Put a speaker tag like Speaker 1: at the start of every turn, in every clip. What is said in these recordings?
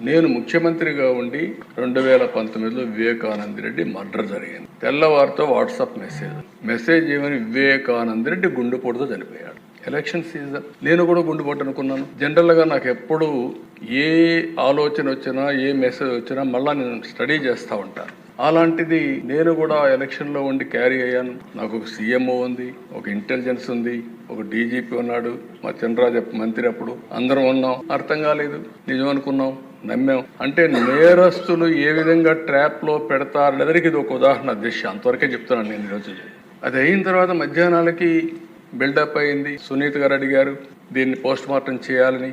Speaker 1: నేను ముఖ్యమంత్రిగా ఉండి రెండు వేల పంతొమ్మిదిలో వివేకానంద రెడ్డి మర్డర్ జరిగింది. తెల్లవారితో వాట్సాప్ మెసేజ్. మెసేజ్ ఏమని వివేకానంద రెడ్డి గుండెపోటుతో చనిపోయాడు. Election season. నేను కూడా గుండెపోటు అనుకున్నాను. జనరల్గా నాకు ఎప్పుడు ఏ ఆలోచన వచ్చినా ఏ మెసేజ్ వచ్చినా మళ్ళీ నేను స్టడీ చేస్తూ ఉంటాను. అలాంటిది నేను కూడా ఎలక్షన్లో ఉండి క్యారీ అయ్యాను. నాకు ఒక సీఎంఓ ఉంది ఒక ఇంటెలిజెన్స్ ఉంది ఒక డీజీపీ ఉన్నాడు మా చంద్రరాజు మంత్రి అప్పుడు. అందరం ఉన్నాం. అర్థం కాలేదు. నిజం అనుకున్నాం. నమ్మాం. అంటే నేరస్తులు ఏ విధంగా ట్రాప్లో ఎదరికి ఇది ఒక ఉదాహరణ దిశ అంతవరకే చెప్తున్నాను నేను ఈరోజు. అది అయిన తర్వాత మధ్యాహ్నాలకి బిల్డప్ అయింది. సునీత్ గారు అడిగారు దీన్ని పోస్ట్ మార్టం చేయాలని.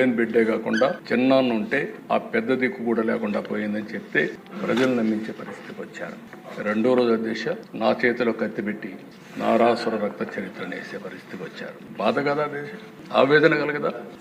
Speaker 1: లేని బిడ్డే కాకుండా చిన్నాన్న ఉంటే ఆ పెద్ద దిక్కు కూడా లేకుండా పోయిందని చెప్తే ప్రజలు నమ్మించే పరిస్థితికి వచ్చారు. రెండో రోజు దిశ నా చేతిలో కత్తి పెట్టి నారాసుర రక్త చరిత్ర వేసే పరిస్థితికి వచ్చారు. బాధ కదా దేశ ఆవేదన కలగదా?